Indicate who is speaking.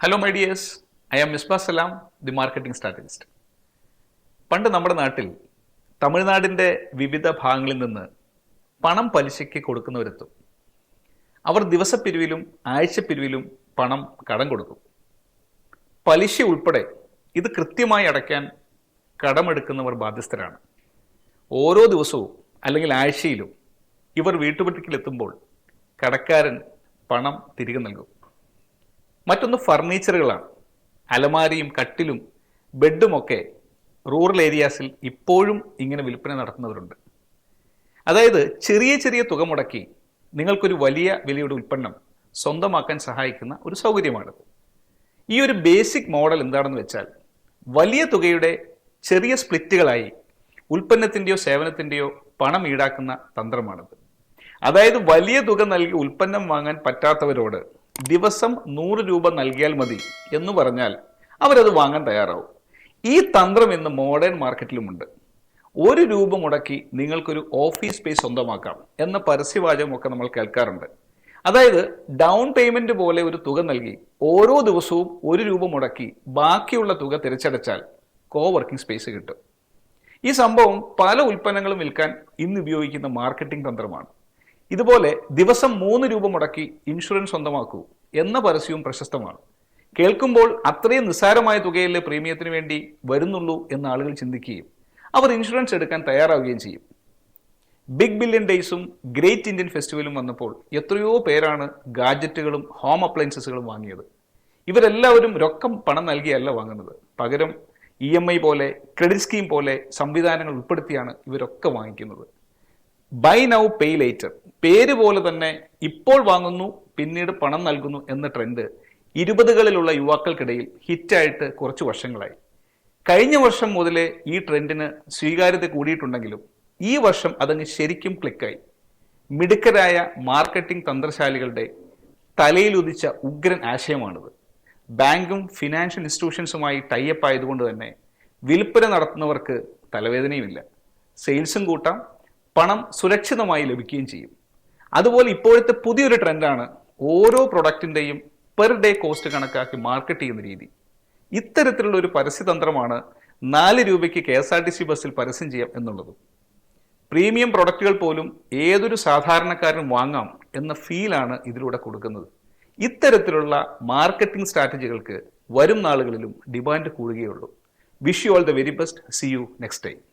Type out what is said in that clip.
Speaker 1: Hello my dears I am Misba Salam the marketing strategist പണ്ട് നമ്മുടെ നാട്ടിൽ തമിഴ്നാടിന്റെ വിവിധ ഭാഗങ്ങളിൽ നിന്ന് പണം പലിശയ്ക്ക് കൊടുക്കുന്നവരെത്തും. അവർ ദിവസപ്പിരിവിലും ആഴ്ചപ്പിരിവിലും പണം കടം കൊടുക്കും. പലിശ ഉൾപ്പെടെ ഇത് കൃത്യമായി അടയ്ക്കാൻ കടമെടുക്കുന്നവർ ബാധ്യസ്ഥരാണ്. ഓരോ ദിവസവും അല്ലെങ്കിൽ ആഴ്ചയിലും ഇവർ വീട്ടുപറ്റിക്കിലെത്തുമ്പോൾ കടക്കാരൻ പണം തിരികെ നൽകും. മറ്റൊന്ന് ഫർണിച്ചറുകളാണ്. അലമാരിയും കട്ടിലും ബെഡുമൊക്കെ റൂറൽ ഏരിയാസിൽ ഇപ്പോഴും ഇങ്ങനെ വിൽപ്പന നടത്തുന്നവരുണ്ട്. അതായത് ചെറിയ ചെറിയ തുക മുടക്കി നിങ്ങൾക്കൊരു വലിയ വിലയുടെ ഉൽപ്പന്നം സ്വന്തമാക്കാൻ സഹായിക്കുന്ന ഒരു സൗകര്യമാണിത് ഈ ഒരു ബേസിക് മോഡൽ എന്താണെന്ന് വെച്ചാൽ വലിയ തുകയുടെ ചെറിയ സ്പ്ലിറ്റുകളായി ഉൽപ്പന്നത്തിന്റെയോ സേവനത്തിന്റെയോ പണം ഈടാക്കുന്ന തന്ത്രമാണിത്. അതായത് വലിയ തുക നൽകി ഉൽപ്പന്നം വാങ്ങാൻ പറ്റാത്തവരോട് ദിവസം നൂറ് രൂപ നൽകിയാൽ മതി എന്ന് പറഞ്ഞാൽ അവരത് വാങ്ങാൻ തയ്യാറാവും. ഈ തന്ത്രം ഇന്ന് മോഡേൺ മാർക്കറ്റിലുമുണ്ട് ഒരു രൂപ മുടക്കി നിങ്ങൾക്കൊരു ഓഫീസ് സ്പേസ് സ്വന്തമാക്കാം എന്ന പരസ്യവാചകമൊക്കെ നമ്മൾ കേൾക്കാറുണ്ട്. അതായത് ഡൗൺ പേയ്മെന്റ് പോലെ ഒരു തുക നൽകി ഓരോ ദിവസവും ഒരു രൂപ മുടക്കി ബാക്കിയുള്ള തുക തിരിച്ചടച്ചാൽ കോ വർക്കിംഗ് സ്പേസ് കിട്ടും. ഈ സംഭവം പല ഉൽപ്പന്നങ്ങളും വിൽക്കാൻ ഇന്ന് ഉപയോഗിക്കുന്ന മാർക്കറ്റിംഗ് തന്ത്രമാണ്. ഇതുപോലെ ദിവസം മൂന്ന് രൂപ മുടക്കി ഇൻഷുറൻസ് സ്വന്തമാക്കൂ എന്ന പരസ്യവും പ്രശസ്തമാണ്. കേൾക്കുമ്പോൾ അത്രയും നിസ്സാരമായ തുകയിലെ പ്രീമിയത്തിന് വേണ്ടി വരുന്നുള്ളൂ എന്ന് ആളുകൾ ചിന്തിക്കുകയും അവർ ഇൻഷുറൻസ് എടുക്കാൻ തയ്യാറാവുകയും ചെയ്യും. ബിഗ് ബില്യൺ ഡേയ്സും ഗ്രേറ്റ് ഇന്ത്യൻ ഫെസ്റ്റിവലും വന്നപ്പോൾ എത്രയോ പേരാണ് ഗാഡ്ജറ്റുകളും ഹോം അപ്ലയൻസസുകളും വാങ്ങിയത്. ഇവരെല്ലാവരും രൊക്കം പണം നൽകിയല്ല വാങ്ങുന്നത്. പകരം ഇ എം ഐ പോലെ ക്രെഡിറ്റ് സ്കീം പോലെ സംവിധാനങ്ങൾ ഉൾപ്പെടുത്തിയാണ് ഇവരൊക്കെ വാങ്ങിക്കുന്നത്. ബൈ നൗ പേ ലേറ്റർ പേര് പോലെ തന്നെ ഇപ്പോൾ വാങ്ങുന്നു പിന്നീട് പണം നൽകുന്നു എന്ന ട്രെൻഡ് ഇരുപതുകളിലുള്ള യുവാക്കൾക്കിടയിൽ ഹിറ്റായിട്ട് കുറച്ച് വർഷങ്ങളായി. കഴിഞ്ഞ വർഷം മുതലേ ഈ ട്രെൻഡിന് സ്വീകാര്യത കൂടിയിട്ടുണ്ടെങ്കിലും ഈ വർഷം അതങ്ങ് ശരിക്കും ക്ലിക്കായി. മിടുക്കരായ മാർക്കറ്റിംഗ് തന്ത്രശാലികളുടെ തലയിലുദിച്ച ഉഗ്രൻ ആശയമാണിത്. ബാങ്കും ഫിനാൻഷ്യൽ ഇൻസ്റ്റിറ്റ്യൂഷൻസുമായി ടൈപ്പ് ആയതുകൊണ്ട് തന്നെ വിൽപ്പന നടത്തുന്നവർക്ക് തലവേദനയുമില്ല. സെയിൽസും കൂട്ടാം പണം സുരക്ഷിതമായി ലഭിക്കുകയും ചെയ്യും. അതുപോലെ ഇപ്പോഴത്തെ പുതിയൊരു ട്രെൻഡാണ് ഓരോ പ്രൊഡക്റ്റിന്റെയും പെർ ഡേ കോസ്റ്റ് കണക്കാക്കി മാർക്കറ്റ് ചെയ്യുന്ന രീതി. ഇത്തരത്തിലുള്ള ഒരു പരസ്യതന്ത്രമാണ് നാല് രൂപയ്ക്ക് K S R T C ബസ്സിൽ പരസ്യം ചെയ്യാം എന്നുള്ളത്. പ്രീമിയം പ്രൊഡക്റ്റുകൾ പോലും ഏതൊരു സാധാരണക്കാരനും വാങ്ങാം എന്ന ഫീലാണ് ഇതിലൂടെ കൊടുക്കുന്നത്. ഇത്തരത്തിലുള്ള മാർക്കറ്റിംഗ് സ്ട്രാറ്റജികൾക്ക് വരും നാളുകളിലും demand കൂടുകയുള്ളൂ. Wish you all the very best. See you next time